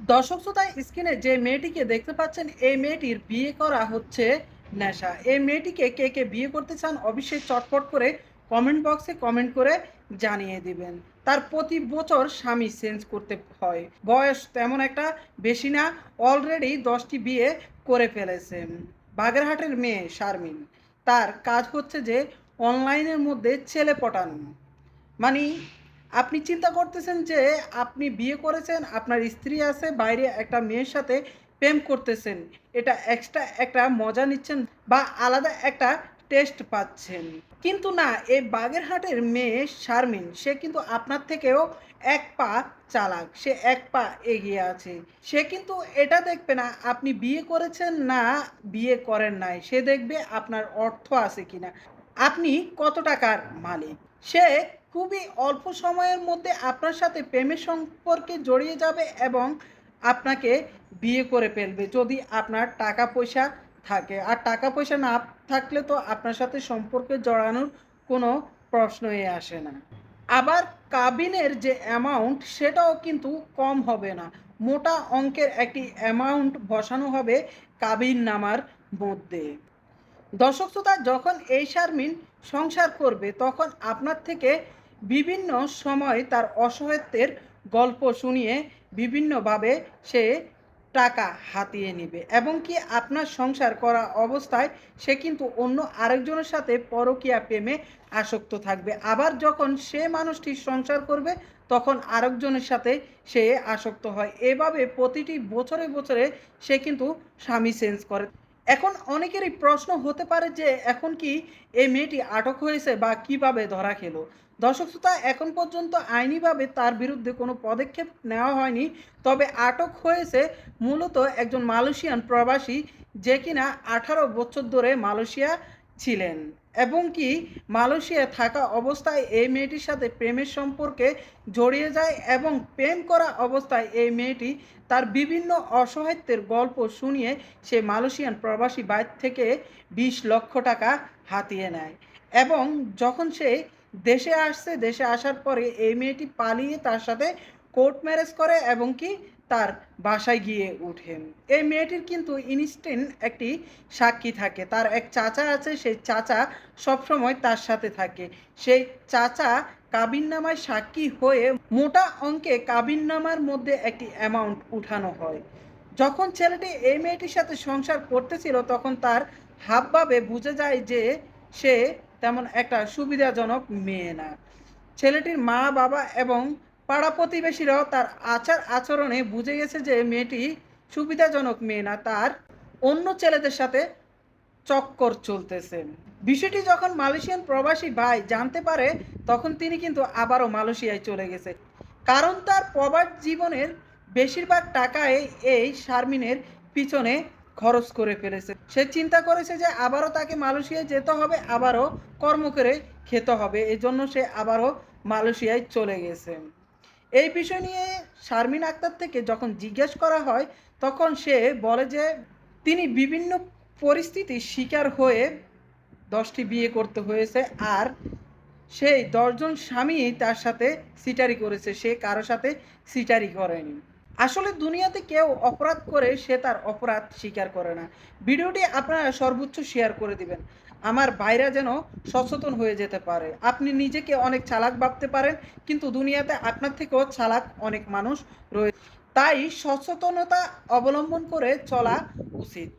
দর্শক শ্রোতা, স্ক্রিনে যে মেয়েটিকে দেখতে পাচ্ছেন, এই মেয়েটির বিয়ে করা হচ্ছে নেশা। এই মেয়েটিকে কে কে বিয়ে করতে চান, অবশ্যই চটপট করে কমেন্ট বক্সে কমেন্ট করে জানিয়ে দিবেন। তার প্রতি বছর স্বামী চেঞ্জ করতে হয়। বয়স তেমন একটা বেশি না অলরেডি দশটি বিয়ে করে ফেলেছেন বাগেরহাটের মেয়ে শারমিন, তার কাজ হচ্ছে যে অনলাইনের মধ্যে ছেলে পটানো। মানে আপনি চিন্তা করতেছেন যে আপনি বিয়ে করেছেন, আপনার স্ত্রী আছে, বাইরে একটা মেয়ের সাথে প্রেম করতেছেন, এটা এক্সট্রা একটা মজা নিচ্ছেন বা আলাদা একটা টেস্ট পাচ্ছেন। কিন্তু না, এই বাগেরহাটের মেয়ে শারমিন, সে কিন্তু আপনার থেকেও এক পা চালাক, সে এক পা এগিয়ে আছে। সে কিন্তু এটা দেখবে না, আপনি বিয়ে করেছেন না, বিয়ে করেন নাই, সে দেখবে আপনার অর্থ আছে কিনা। আপনি কত টাকার মালিক? সে খুবই অল্প সময়ের মধ্যে আপনার সাথে প্রেমের সম্পর্কে জড়িয়ে যাবে এবং আপনাকে বিয়ে করে ফেলবে যদি আপনার টাকা পয়সা থাকে। আর টাকা পয়সা না থাকলে তো আপনার সাথে সম্পর্কে জড়ানোর কোনো প্রশ্নই আসে না। আবার কাবিনের যে অ্যামাউন্ট সেটাও কিন্তু কম হবে না। মোটা অঙ্কের একটি অ্যামাউন্ট বসানো হবে কাবিন নামার মধ্যে। দর্শক শ্রোতা, যখন এই শারমিন সংসার করবে, তখন আপনার থেকে বিভিন্ন সময় তার অসহায়ত্বের গল্প শুনিয়ে বিভিন্নভাবে সে টাকা হাতিয়ে নেবে। এবং কি আপনার সংসার করা অবস্থায় সে কিন্তু অন্য আরেকজনের সাথে পরকীয়া প্রেমে আসক্ত থাকবে। আবার যখন সে মানুষটি সংসার করবে, তখন আরেকজনের সাথে সে আসক্ত হয়। এভাবে প্রতিটি বছরে বছরে সে কিন্তু স্বামী চেঞ্জ করে। এখন অনেকেরই প্রশ্ন হতে পারে যে এখন কি এই মেয়েটি আটক হয়েছে বা কীভাবে ধরা খেলো? দর্শক শ্রোতা, এখন পর্যন্ত আইনিভাবে তার বিরুদ্ধে কোনো পদক্ষেপ নেওয়া হয়নি। তবে আটক হয়েছে মূলত একজন মালয়েশিয়ান প্রবাসী যে কিনা আঠারো বছর ধরে মালয়েশিয়া ছিলেন এবং কি মালয়েশিয়ায় থাকা অবস্থায় এই মেয়েটির সাথে প্রেমের সম্পর্কে জড়িয়ে যায় এবং প্রেম করা অবস্থায় এই মেয়েটি তার বিভিন্ন অসহায়ত্বের গল্প শুনিয়ে সে মালয়েশিয়ান প্রবাসী বাইর থেকে বিশ লক্ষ টাকা হাতিয়ে নেয়। এবং যখন সে দেশে আসছে, দেশে আসার পরে এই মেয়েটি পালিয়ে তার সাথে কোর্ট ম্যারেজ করে এবং কি তার বাসায় গিয়ে ওঠেন এই মেয়েটির কিন্তু ইনস্ট্যান্ট একটি সাক্ষী থাকে। তার এক চাচা আছে, সেই চাচা সবসময় তার সাথে থাকে। সেই চাচা কাবিননামায় সাক্ষী হয়ে মোটা অঙ্কে কাবিননামার মধ্যে একটি অ্যামাউন্ট উঠানো হয়। যখন ছেলেটি এই মেয়েটির সাথে সংসার করতেছিল, তখন তার হাবভাবে বুঝে যায় যে সে তেমন একটা সুবিধাজনক মেয়ে না। ছেলেটির মা, বাবা এবং পাড়া প্রতিবেশীরাও তার আচার আচরণে বুঝে গেছে যে মেয়েটি সুবিধাজনক মেয়ে না, তার অন্য ছেলেদের সাথে চক্কর চলতেছে। বিষয়টি যখন মালয়েশিয়ান প্রবাসী ভাই জানতে পারে, তখন তিনি কিন্তু আবারও মালয়েশিয়ায় চলে গেছে। কারণ তার প্রবাস জীবনের বেশিরভাগ টাকায় এই শারমিনের পিছনে খরচ করে ফেলেছে। সে চিন্তা করেছে যে আবারও তাকে মালয়েশিয়ায় যেতে হবে, আবারও কর্ম করে খেতে হবে। এই জন্য সে আবারও মালয়েশিয়ায় চলে গেছে। এই বিষয় নিয়ে শারমিন আক্তার থেকে যখন জিজ্ঞেস করা হয়, তখন সে বলে যে, তিনি বিভিন্ন পরিস্থিতির শিকার হয়ে দশটি বিয়ে করতে হয়েছে আর সেই দশজন স্বামী তার সাথে সিটারি করেছে। সে কারও সাথে সিটারি করেনি। আসলে দুনিয়াতে কেউ অপরাধ করে সে তার অপরাধ স্বীকার করে না। ভিডিওটি আপনারা সর্বোচ্চ শেয়ার করে দিবেন। আমার ভাইরা যেন সচেতন হয়ে যেতে পারে। আপনি নিজেকে অনেক চালাক ভাবতে পারেন, কিন্তু দুনিয়াতে আপনার থেকেও চালাক অনেক মানুষ রয়েছে তাই সচেতনতা অবলম্বন করে চলা উচিত।